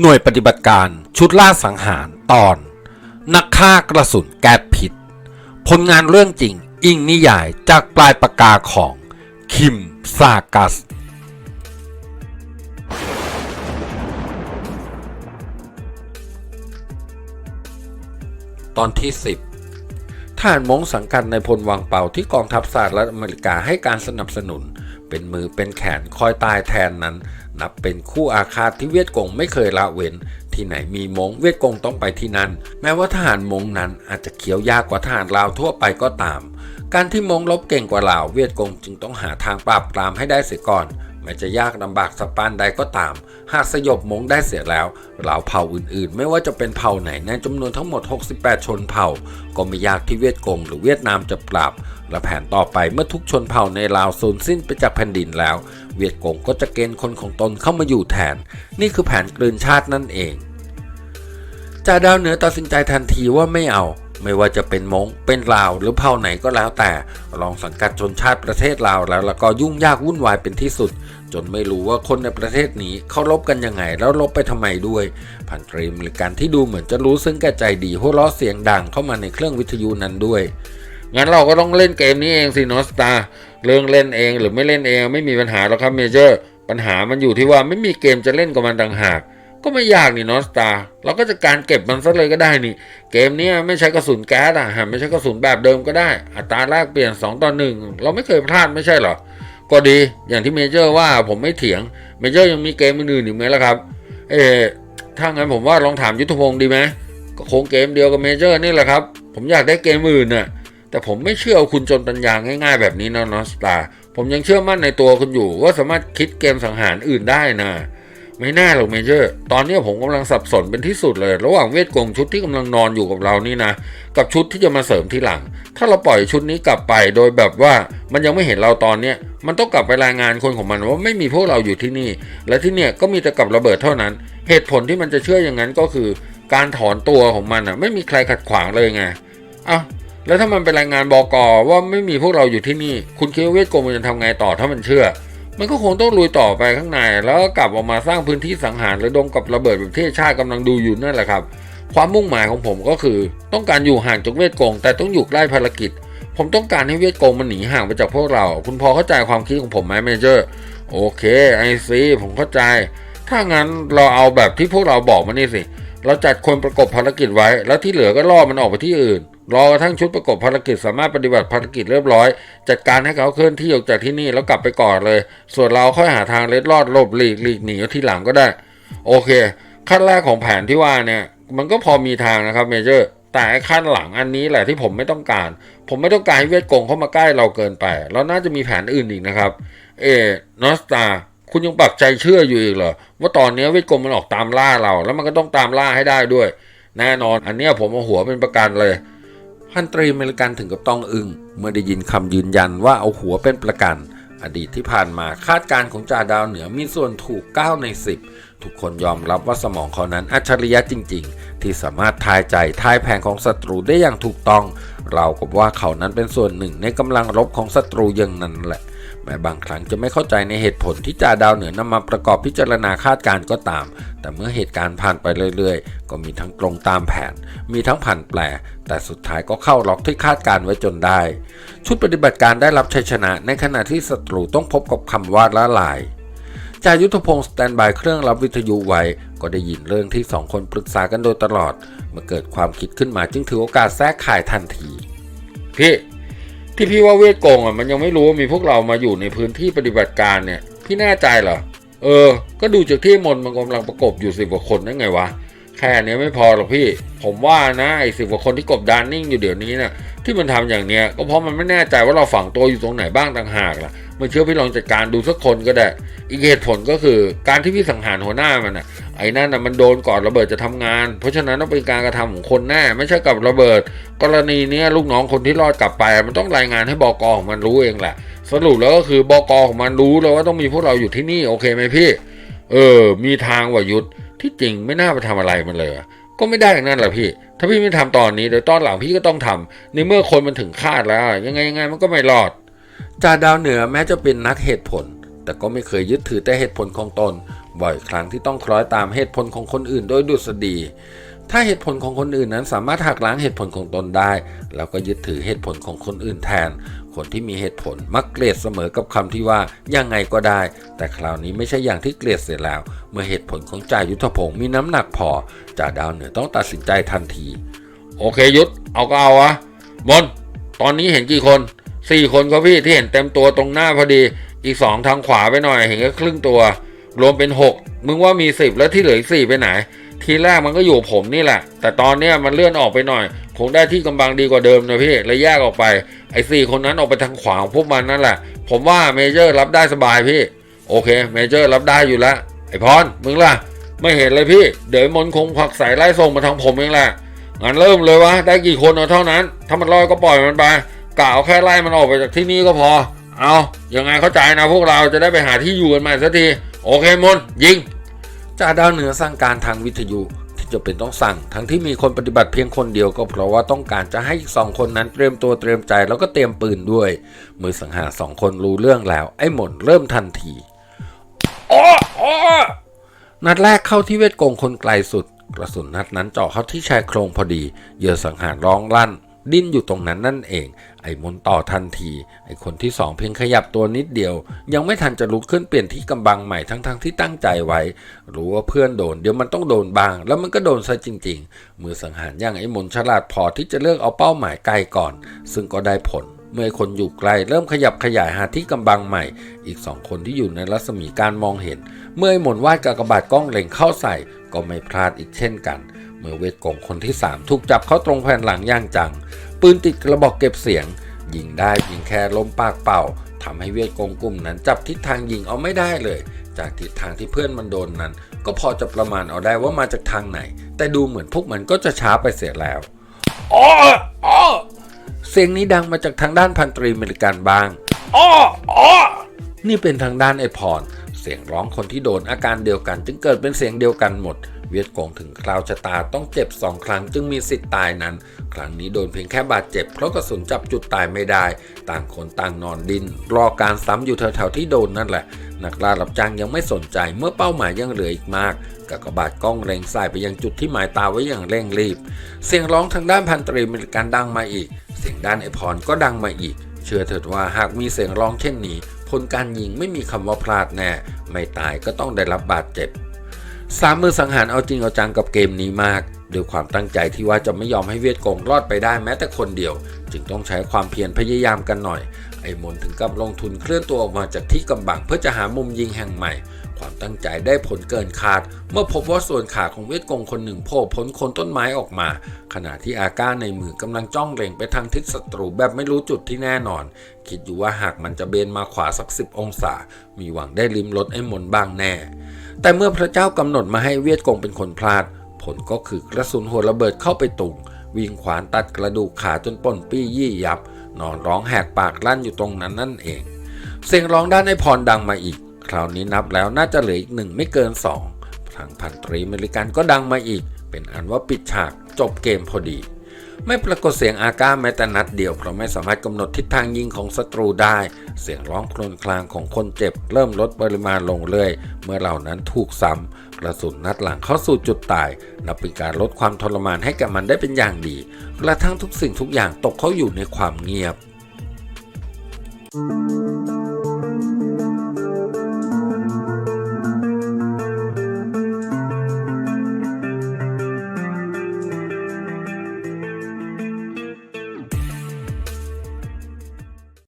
หน่วยปฏิบัติการชุดล่าสังหารตอน นักฆ่ากระสุนแก๊สพิษ ผลงานเรื่องจริงอิงนิยายจากปลายปากกาของ คิมซากัส ตอนที่ 10 ทหารมงสังกัดในพลวังเป่าที่กองทัพสหรัฐอเมริกาให้การสนับสนุน เป็นมือเป็นแขนคอยตายแทนนั้น นับเป็นคู่อาฆาตที่เวียดกงไม่เคยละเว้น ที่ไหนมีมงเวียดกงต้องไปที่นั่น แม้ว่าทหารมงนั้นอาจจะเขียวยากกว่าทหารลาวทั่วไปก็ตาม การที่มงลบเก่งกว่าลาวเวียดกงจึงต้องหาทางปราบปรามให้ได้เสียก่อน แม้จะยากลำบากสักปานใดก็ตาม หากสยบมงได้เสียแล้วเหล่าเผ่าอื่นๆ ไม่ว่าจะเป็นเผ่าไหนในจำนวนทั้งหมด 68 ชนเผ่า ก็ไม่ยากที่เวียดกงหรือเวียดนามจะปราบและแผนต่อไปเมื่อทุกชนเผ่าในลาวสูญสิ้นไปจากแผ่นดินแล้ว เวียดกงก็จะเกณฑ์คนของตนเข้ามาอยู่แทน นี่คือแผนกลืนชาตินั่นเองจ่าดาวเหนือตัดสินใจทันทีว่าไม่เอา ไม่ว่าจะเป็นมงเป็นลาวหรือเผ่าไหนก็แล้วแต่ ลองสังกัดชนชาติประเทศลาวแล้วแล้วก็ยุ่งยากวุ่นวายเป็นที่สุด จนไม่รู้ว่าคนในประเทศนี้เขาลบกันยังไง แล้วลบไปทำไมด้วยพันตรีมหรือการที่ดูเหมือนจะรู้ซึ่งแก่ใจดีหัวเราะเสียงดังเข้ามาในเครื่องวิทยุนั้นด้วยงั้นเราก็ต้องเล่นเกมนี้เองสินอสตาเรื่องเล่นเองหรือไม่เล่นเองไม่มีปัญหาหรอกครับเมเจอร์ปัญหามันอยู่ที่ว่าไม่มีเกมจะเล่นกับมันต่างหาก ก็ไม่ยากนี่นอสตาเราก็จะการเก็บมันซะเลยก็ได้นี่ เกมนี้ไม่ใช้กระสุนแก๊สอะไม่ใช้กระสุนแบบเดิมก็ได้ อัตราแลกเปลี่ยน 2 ต่อ 1 เราไม่เคยพลาดไม่ใช่เหรอ ก็ดีอย่างที่เมเจอร์ว่าผมไม่เถียง เมเจอร์ยังมีเกมอื่นอีกไหมล่ะครับ เออถ้างั้นผมว่าลองถามยุทธพงศ์ดีไหมก็คงเกมเดียวกับเมเจอร์นี่แหละครับ ผมอยากได้เกมอื่นน่ะแต่ผมไม่เชื่อคุณจนปัญญาง่ายๆแบบนี้นะนอสตาผมยังเชื่อมั่นในตัวคุณอยู่ว่าสามารถคิดเกมสังหารอื่นได้นะ ไม่น่าหรอกเมเจอร์ ตอนนี้ผมกำลังสับสนเป็นที่สุดเลย ระหว่างเวทกงชุดที่กำลังนอนอยู่กับเรานี่นะ กับชุดที่จะมาเสริมทีหลัง ถ้าเราปล่อยชุดนี้กลับไปโดยแบบว่ามันยังไม่เห็นเราตอนเนี้ยมันต้องกลับไปรายงานคนของมันว่าไม่มีพวกเราอยู่ที่นี่ และที่เนี่ยก็มีแต่กับระเบิดเท่านั้น เหตุผลที่มันจะเชื่ออย่างนั้นก็คือ การถอนตัวของมันอะไม่มีใครขัดขวางเลยไงเอ้าแล้วถ้ามันเป็นรายงานบอกอว่าไม่มีพวกเราอยู่ที่นี่ คุณคิดว่าเวทกรมมันจะทำไงต่อถ้ามันเชื่อ มันก็คงต้องลุยต่อไปข้างใน แล้วก็กลับออกมาสร้างพื้นที่สังหารระดมกับระเบิดแบบที่ชาติกำลังดูอยู่นั่นแหละครับ ความมุ่งหมายของผมก็คือ ต้องการอยู่ห่างจากเวทกง แต่ต้องอยู่ใกล้ภารกิจ ผมต้องการให้เวทกงมันหนีห่างไปจากพวกเรา คุณพอเข้าใจความคิดของผมไหมเมเจอร์โอเคไอซีผมเข้าใจ ถ้างั้นเราเอาแบบที่พวกเราบอกมานี่สิ เราจัดคนประกบภารกิจไว้ แล้วที่เหลือก็ล่อมันออกไปที่อื่น รอกระทั่งชุดประกบภารกิจสามารถปฏิบัติภารกิจเรียบร้อย จัดการให้เขาเคลื่อนที่ออกจากที่นี่แล้วกลับไปก่อนเลย ส่วนเราค่อยหาทางเล็ดลอดหลบหลีกหลีกหนีที่หลังก็ได้ โอเค ขั้นแรกของแผนที่ว่าเนี่ย มันก็พอมีทางนะครับเมเจอร์แต่ขั้นหลังอันนี้แหละที่ผมไม่ต้องการ ผมไม่ต้องการให้เวทกงเข้ามาใกล้เราเกินไปเราน่าจะมีแผนอื่นอีกนะครับ เอนอสตาคุณยังปักใจเชื่ออยู่อีกเหรอว่าตอนนี้เวทกรมมันออกตามล่าเรา แล้วมันก็ต้องตามล่าให้ได้ด้วย แน่นอน อันนี้ผมเอาหัวเป็นประกันเลย พันตรีเมริกันถึงกับต้องอึง้งเมื่อได้ยินคำยืนยันว่าเอาหัวเป็นประกัน อดีตที่ผ่านมาคาดการณ์ของจ่าดาวเหนือมีส่วนถูก 9 ใน 10 ทุกคนยอมรับว่าสมองเขานั้นอัจฉริยะจริง ๆ ที่สามารถทายใจทายแผนของศัตรูได้อย่างถูกต้อง เรากับว่าเขานั้นเป็นส่วนหนึ่งในกำลังรบของศัตรูอย่างนั้นแหละ แม้บางครั้งจะไม่เข้าใจในเหตุผลที่จ่าดาวเหนือนำมาประกอบพิจารณาคาดการณ์ก็ตาม แต่เมื่อเหตุการณ์ผ่านไปเรื่อยๆ ก็มีทั้งตรงตามแผน มีทั้งผันแปร แต่สุดท้ายก็เข้าล็อกที่คาดการไว้จนได้ ชุดปฏิบัติการได้รับชัยชนะ ในขณะที่ศัตรูต้องพบกับคำว่าละลายจ่ายุทธพงศ์สแตนบายเครื่องรับวิทยุไว้ ก็ได้ยินเรื่องที่สองคนปรึกษากันโดยตลอด เมื่อเกิดความคิดขึ้นมาจึงถือโอกาสแทรกข่ายทันที พี่ ที่พี่ว่าเวทโกงอะมันยังไม่รู้ว่ามีพวกเรามาอยู่ในพื้นที่ปฏิบัติการเนี่ย พี่แน่ใจเหรอ เออ ก็ดูจากที่มนต์มันกำลังประกบอยู่สิบกว่าคนนั่นไงวะ แค่เนี้ยไม่พอหรอกพี่ ผมว่านะไอ้สิบกว่าคนที่กบดานนิ่งอยู่เดี๋ยวนี้น่ะที่มันทำอย่างเนี้ยก็เพราะมันไม่แน่ใจว่าเราฝังตัวอยู่ตรงไหนบ้างต่างหากล่ะ มันเชื่อพี่ลองจัดการดูสักคนก็ได้ อีกเหตุผลก็คือการที่พี่สังหารหัวหน้ามันอะ ไอ้นั่นน่ะมันโดนก่อนระเบิดจะทำงาน เพราะฉะนั้นต้องเป็นการกระทำของคนแน่ไม่ใช่กับระเบิด กรณีเนี้ยลูกน้องคนที่รอดกลับไป มันต้องรายงานให้บกของมันรู้เองแหละ สรุปแล้วก็คือบกของมันรู้เลยว่าต้องมีพวกเราอยู่ที่นี่โอเคไหมพี่ เออ มีทางว่ายุทธที่จริงไม่น่าไปทำอะไรมันเลยก็ไม่ได้อย่างนั้นแหละพี่ ถ้าพี่ไม่ทำตอนนี้เดี๋ยวตอนหลังพี่ก็ต้องทำในเมื่อคนมันถึงคาดแล้ว ยังไงยังไงมันก็ไม่รอดจ่าดาวเหนือแม้จะเป็นนักเหตุผล แต่ก็ไม่เคยยึดถือแต่เหตุผลของตน บ่อยครั้งที่ต้องคล้อยตามเหตุผลของคนอื่นโดยดุษฎี ถ้าเหตุผลของคนอื่นนั้นสามารถหักล้างเหตุผลของตนได้แล้วก็ยึดถือเหตุผลของคนอื่นแทน คนที่มีเหตุผลมักเกลียดเสมอกับคำที่ว่ายังไงก็ได้ แต่คราวนี้ไม่ใช่อย่างที่เกลียดเสียแล้ว เมื่อเหตุผลของจ่ายุทธพงศ์มีน้ำหนักพอจ่าดาวเหนือต้องตัดสินใจทันที โอเคยุทธเอาก็เอาวะบนตอนนี้เห็นกี่คนสี่คนก็พี่ที่เห็นเต็มตัวตรงหน้าพอดี อีกสองทางขวาไปหน่อยเห็นแค่ครึ่งตัว รวมเป็นหกมึงว่ามีสิบแล้วที่เหลืออีกสี่ไปไหน ทีแรกมันก็อยู่ผมนี่แหละ แต่ตอนเนี้ยมันเลื่อนออกไปหน่อย คงได้ที่กำบังดีกว่าเดิมนะพี่เลยแยกออกไปไอ้สี่คนนั้นออกไปทางขวาของพวกมันนั่นแหละ ผมว่าเมเจอร์รับได้สบายพี่ โอเค เมเจอร์รับได้อยู่แล้วไอ้พรมึงล่ะ ไม่เห็นเลยพี่ เดี๋ยวมนคงผลักสายไล่ส่งมาทางผมเองแหละงั้นเริ่มเลยวะได้กี่คนเอาเท่านั้น ถ้ามันลอยก็ปล่อยมันไปกะเอาแค่ไล่มันออกไปจากที่นี่ก็พอ เอายังไงเข้าใจนะพวกเราจะได้ไปหาที่อยู่กันใหม่สักที โอเคมนยิงจ่าดาวเหนือสั่งการทางวิทยุที่จะเป็นต้องสั่ง ทั้งที่มีคนปฏิบัติเพียงคนเดียวก็เพราะว่าต้องการจะให้อีกสองคนนั้นเตรียมตัวเตรียมใจแล้วก็เตรียมปืนด้วย มือสังหารสองคนรู้เรื่องแล้ว ไอ้หมนเริ่มทันทีอ้ออ้อนัดแรกเข้าที่เวทกงคนไกลสุด กระสุนนัดนั้นเจาะเข้าที่ชายโครงพอดีเหยื่อสังหารร้องลั่น ดิ้นอยู่ตรงนั้นนั่นเอง ไอ้มนต่อทันที ไอ้คนที่สองเพียงขยับตัวนิดเดียว ยังไม่ทันจะลุกขึ้นเปลี่ยนที่กำบังใหม่ทั้งๆทที่ตั้งใจไว้ รู้ว่าเพื่อนโดนเดี๋ยวมันต้องโดนบาง แล้วมันก็โดนซะจริง ๆ มือสังหารย่างไอ้มนฉลาดพอที่จะเลือกเอาเป้าหมายไกลก่อน ซึ่งก็ได้ผลเมื่อคนอยู่ไกลเริ่มขยับขยายหาที่กำบังใหม่ อีกสองคนที่อยู่ในรัศมีการมองเห็น เมื่อไอ้หมนวาดกากบาดกล้องเล็งเข้าใส่ ก็ไม่พลาดอีกเช่นกัน มือเวทกงคนที่สามถูกจับเข้าตรงแผ่นหลังย่างจัง ปืนติดกระบอกเก็บเสียง ยิงได้ยิงแค่ล้มปากเป่าทำให้เวทกงกลุ่มนั้นจับทิศทางยิงเอาไม่ได้เลย จากทิศทางที่เพื่อนมันโดนนั้น ก็พอจะประมาณเอาได้ว่ามาจากทางไหน แต่ดูเหมือนพวกมันก็จะช้าไปเสียแล้วอ้ออ้อเสียงนี้ดังมาจากทางด้านพันตรีเมริกันบ้างอ้ออ้อนี่เป็นทางด้านไอพรเสียงร้องคนที่โดนอาการเดียวกัน จึงเกิดเป็นเสียงเดียวกันหมด เวียดกงถึงคราวชะตาต้องเจ็บสองครั้งจึงมีสิทธิ์ตายนั้น ครั้งนี้โดนเพียงแค่บาดเจ็บเพราะกระสุนจับจุดตายไม่ได้ ต่างคนต่างนอนดิน รอการซ้ำอยู่แถวๆที่โดนนั่นแหละ นักล่ารับจ้างยังไม่สนใจเมื่อเป้าหมายยังเหลืออีกมากกากบาดกล้องเล็งใส่ไปยังจุดที่หมายตาไว้อย่างเร่งรีบ เสียงร้องทางด้านพันตรีมีการดังมาอีก เสียงด้านไอพรก็ดังมาอีก เชื่อเถิดว่าหากมีเสียงร้องเช่นนี้ผลการยิงไม่มีคำว่าพลาดแน่ ไม่ตายก็ต้องได้รับบาดเจ็บ สามมือสังหารเอาจริงเอาจังกับเกมนี้มากด้วยความตั้งใจที่ว่าจะไม่ยอมให้เวียดกงรอดไปได้แม้แต่คนเดียว จึงต้องใช้ความเพียรพยายามกันหน่อย ไอ้มนถึงกับลงทุนเคลื่อนตัวออกมาจากที่กำบังเพื่อจะหามุมยิงแห่งใหม่ ความตั้งใจได้ผลเกินคาด เมื่อพบว่าส่วนขาของเวทกงคนหนึ่งโผล่พ้นคนต้นไม้ออกมา ขณะที่อาก้าในมือกำลังจ้องเล็งไปทางทิศศัตรูแบบไม่รู้จุดที่แน่นอน คิดอยู่ว่าหากมันจะเบนมาขวาสักสิบองศา มีหวังได้ลิมรถไอ้มนบ้างแน่ แต่เมื่อพระเจ้ากำหนดมาให้เวียดกงเป็นคนพลาด ผลก็คือกระสุนหัวระเบิดเข้าไปตุงวิ่งขวานตัดกระดูกขาจนป่นปี้ยี่ยับ นอนร้องแหกปากลั่นอยู่ตรงนั้นนั่นเอง เสียงร้องด้านไอพรดังมาอีก ราวนี้นับแล้วน่าจะเหลืออีกหนึ่งไม่เกินสองทางพันตรีเมริกันก็ดังมาอีก เป็นอันว่าปิดฉากจบเกมพอดี ไม่ปรากฏเสียงอาก้าแม้แต่นัดเดียวเพราะไม่สามารถกำหนดทิศทางยิงของศัตรูได้ เสียงร้องครวญครางของคนเจ็บ เริ่มลดปริมาณลงเรื่อย เมื่อเหล่านั้นถูกซ้ำกระสุนนัดหลังเข้าสู่จุดตาย นับเป็นการลดความทรมานให้กับมันได้เป็นอย่างดีกระทั่งทุกสิ่งทุกอย่างตกเข้าอยู่ในความเงียบ thank you